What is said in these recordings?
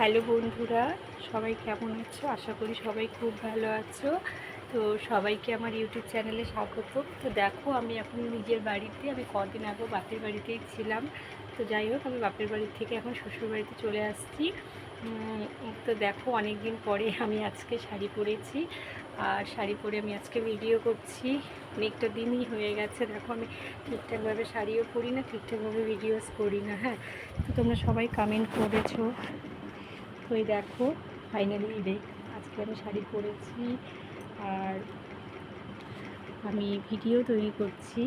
Hello বন্ধুরা, সবাই কেমন আছো? আশা করি সবাই খুব ভালো আছো। তো সবাইকে আমার ইউটিউব চ্যানেলে স্বাগত। তো দেখো, আমি এখন নিজের বাড়িতে, আমি কদিন আগে বাপের বাড়িতেই ছিলাম। তো যাই হোক, আমি বাপের বাড়ি থেকে এখন শ্বশুর বাড়িতে চলে আসছি। তো দেখো অনেক দিন পরে আমি আজকে শাড়ি পরেছি। আর শাড়ি পরে আমি আজকে ভিডিও করছি। অনেকটা দিনই হয়ে গেছে। দেখো, আমি ঠিকঠাকভাবে শাড়িও পরি না, ঠিকঠাকভাবে ভিডিওস করি না হ্যাঁ? তো তোমরা সবাই কমেন্ট করেছ। তো দেখো ফাইনালি রে আজকে আমি শাড়ি পরেছি আর আমি ভিডিও তৈরি করছি।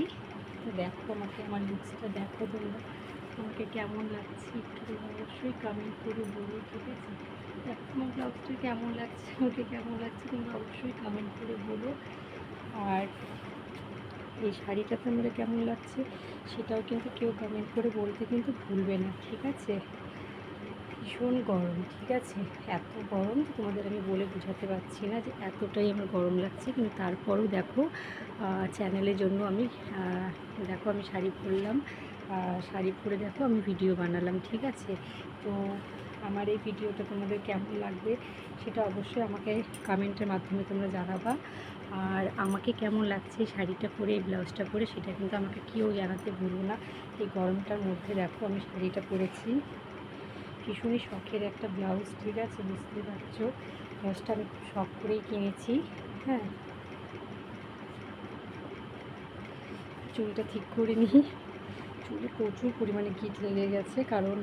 তো দেখো আমাকে আমার লুকসটা দেখো তোমরা। আমাকে কেমন লাগছে একটু অবশ্যই কমেন্ট করে বলো, ঠিক আছে? দেখো আমার ব্লাউজটা কেমন লাগছে আমাকে কেমন লাগছে তোমরা অবশ্যই কমেন্ট করে বলো। আর এই শাড়িটা তোমরা কেমন লাগছে, সেটাও কিন্তু কেউ কমেন্ট করে বলতে কিন্তু ভুলবে না, ঠিক আছে? ভীষণ গরম, ঠিক আছে? এত গরম যে তোমাদের আমি বলে বোঝাতে পারছি না যে এতটাই আমার গরম লাগছে। কিন্তু তারপরও দেখো চ্যানেলের জন্য আমি দেখো আমি শাড়ি পরলাম। শাড়ি পরে দেখো আমি ভিডিও বানালাম, ঠিক আছে? তো আমার এই ভিডিওটা তোমাদের কেমন লাগবে সেটা অবশ্যই আমাকে কমেন্টের মাধ্যমে তোমরা জানাবা। আর আমাকে কেমন লাগছে শাড়িটা পরে এই ব্লাউজটা পরে, সেটা কিন্তু আমাকে কেউ জানাতে ভুলবো না। এই গরমটার মধ্যে দেখো আমি শাড়িটা পরেছি। ভীষণই শখের একটা ব্লাউজ, ঠিক আছে? বুঝতে পারছ? ব্লাউজটা আমি খুব শখ করেই কিনেছি হ্যাঁ? চুলটা ঠিক করে নিই। চুলে প্রচুর পরিমাণে গিট লেগে গেছে, কারণ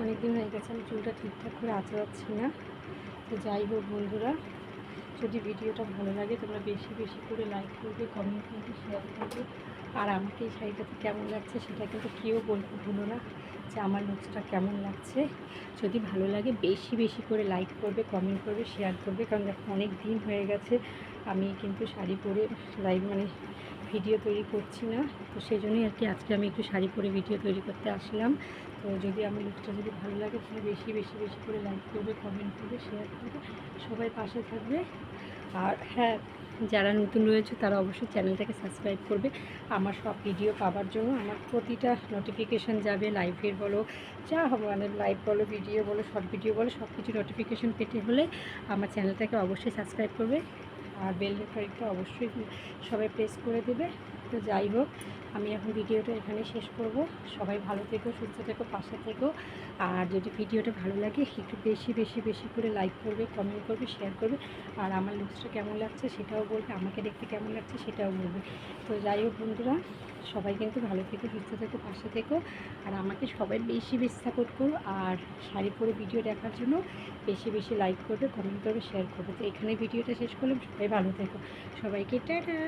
অনেক দিন হয়ে গেছে আমি চুলটা ঠিকঠাক করে আঁচড়াচ্ছি না। তো যাই হোক বন্ধুরা, যদি ভিডিওটা ভালো লাগে তোমরা বেশি বেশি করে লাইক করবে কমেন্ট করবে শেয়ার করবে। আর আমাকে এই শাড়িটাতে কেমন লাগছে সেটা কিন্তু কেউ বলতে ভুলো না। যে আমার লুকসটা কেমন লাগছে। যদি ভালো লাগে, বেশি বেশি করে লাইক করবে কমেন্ট করবে শেয়ার করবে। কারণ দেখো, অনেক দিন হয়ে গেছে, আমি কিন্তু শাড়ি পরে লাইভ মানে ভিডিও তৈরি করছি না। তো সেই জন্যই আর কি আজকে আমি একটু শাড়ি পরে ভিডিও তৈরি করতে আসলাম। তো যদি আমার লুকটা যদি ভালো লাগে, তাহলে বেশি বেশি বেশি করে লাইক করবে কমেন্ট করবে শেয়ার করবে। সবাই পাশে থাকবে। আর হ্যাঁ যারা নতুন রয়েছে, তারা অবশ্যই চ্যানেলটাকে সাবস্ক্রাইব করবে। আমার সব ভিডিও পাওয়ার জন্য আমার প্রতিটা নোটিফিকেশান যাবে লাইভের বলো, যা হবে মানে লাইভ বলো ভিডিও বলো শর্ট ভিডিও বলো সব কিছু নোটিফিকেশান পেতে হলে আমার চ্যানেলটাকে অবশ্যই সাবস্ক্রাইব করবে। আর বেল রেফারিংটা অবশ্যই সবাই প্রেস করে দেবে। তো যাই হোক, আমি এখন ভিডিওটা এখানে শেষ করব। সবাই ভালো থেকো, সুস্থ থেকো, পাশে থেকো। আর যদি ভিডিওটা ভালো লাগে, একটু বেশি বেশি বেশি করে লাইক করবে কমেন্ট করবে শেয়ার করবে। আর আমার লুকসটা কেমন লাগছে সেটাও বলবে, আমাকে দেখতে কেমন লাগছে সেটাও বলবে। তো যাই হোক বন্ধুরা, সবাই কিন্তু ভালো থেকো, সুস্থ থেকো, পাশে থেকো। আর আমাকে সবাই বেশি বেশি সাপোর্ট করো। আর শাড়ি পরে ভিডিও দেখার জন্য বেশি বেশি লাইক করবে কমেন্ট করবে শেয়ার করবে। তো এখানে ভিডিওটা শেষ করলাম। সবাই ভালো থেকো। সবাইকে টাটা!